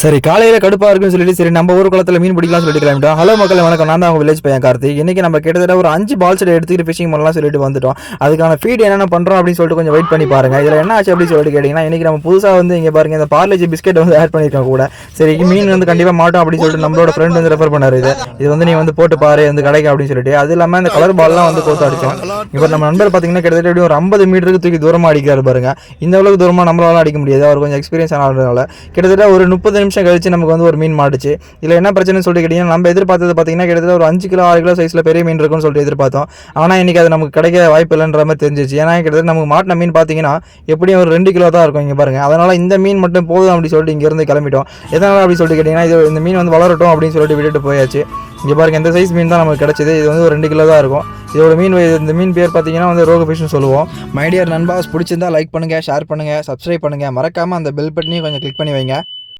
சரி காலையில் கடுப்பாக இருக்குன்னு சொல்லிட்டு சரி நம்ம ஊர் குளத்தில் மீன் பிடிக்கலாம் சொல்லிட்டு கிளம்பிட்டோம். ஹலோ மக்கள் வணக்கம். நான் தான் உங்கள் வில்லேஜ் பையன் கார்த்திக் இன்னைக்கு நம்ம கிட்டத்தட்ட ஒரு அஞ்சு பால் செடி எடுத்துக்கிட்டு ஃபிஷிங் பண்ணலாம் சொல்லிட்டு வந்துட்டோம். அதுக்கான ஃபீட் என்னென்ன பண்ணுறோம் அப்படின்னு சொல்லிட்டு கொஞ்சம் வெயிட் பண்ணி பாருங்க. இதில் என்ன ஆச்சு அப்படின்னு சொல்லிட்டு கேட்டிங்கன்னா இன்னைக்கு நம்ம புதுசாக வந்து இங்கே பாருங்க இந்த பார்லஜி பிஸ்கெட் வந்து ஆட் பண்ணியிருக்கோம் கூட. சரி மீன் வந்து கண்டிப்பாக மாட்டோம் அப்படின்னு சொல்லிட்டு நம்மளோட ஃப்ரெண்ட் வந்து ரெஃபர் பண்ணாரு இது. இது வந்து நீ வந்து போட்டு பாரு இந்த கடைக்கு அப்படின்னு சொல்லிட்டு. அது இல்லாமல் இந்த கலர் பால்லாம் வந்து கோத்து அடிச்சோம். இப்போ நம்ம நண்பர் பார்த்தீங்கன்னா கிட்டத்தட்ட எப்படியும் ஒரு ஐம்பது மீட்டருக்கு தூக்கி தூரமாக அடிக்கிறாரு பாருங்க. இந்த அளவுக்கு தூரமாக நம்மளால அடிக்க முடியாது. அவர் கொஞ்சம் எக்ஸ்பீரியன்ஸ் ஆனதுனால. கிட்டத்தட்ட ஒரு முப்பது நிமிஷம் கழிச்சு நமக்கு வந்து ஒரு மீன் மாட்டுச்சு. இதில் என்ன பிரச்சனைன்னு சொல்லிட்டு கேட்டிங்கன்னா நம்ம எதிர்பார்த்தது பார்த்தீங்கன்னா கிட்டத்தட்ட ஒரு அஞ்சு கிலோ ஆறு கிலோ சைஸில் பெரிய மீன் இருக்கும்னு சொல்லிட்டு எதிர்பார்த்தோம். ஆனால் இன்னைக்கு அது நமக்கு கிடைக்க வாய்ப்பு இல்லைன்ற மாதிரி தெரிஞ்சிச்சு ஏன்னா கிட்டத்தட்ட நமக்கு மாட்டின மீன் பார்த்தீங்கன்னா எப்படியும் ஒரு ரெண்டு கிலோ தான் இருக்கும் இங்கே பாருங்கள் அதனால் இந்த மீன் மட்டும் போதும் அப்படின்னு சொல்லிட்டு இங்கேருந்து கிளம்பிட்டோம். எதனால் அப்படின்னு சொல்லிட்டு கேட்டிங்கன்னா இது இந்த மீன் வந்து வளரட்டும் அப்படின்னு சொல்லிட்டு விட்டுட்டு போயாச்சு. இங்கே பாருங்க இந்த சைஸ் மீன் தான் நமக்கு கிடச்சிது. இது வந்து ஒரு ரெண்டு கிலோ தான் இருக்கும். இதோட மீன் இந்த மீன் பேர் பார்த்தீங்கன்னா வந்து ரோக ஃபிஷ்னு சொல்லுவோம். மைடியர் நண்பாஸ் பிடிச்சிருந்தா லைக் பண்ணுங்கள் ஷேர் பண்ணுங்கள் சப்ஸ்கிரைப் பண்ணுங்கள் மறக்காமல் அந்த பெல் பட்டனையும் கொஞ்சம் கிளிக் பண்ணி வைங்க.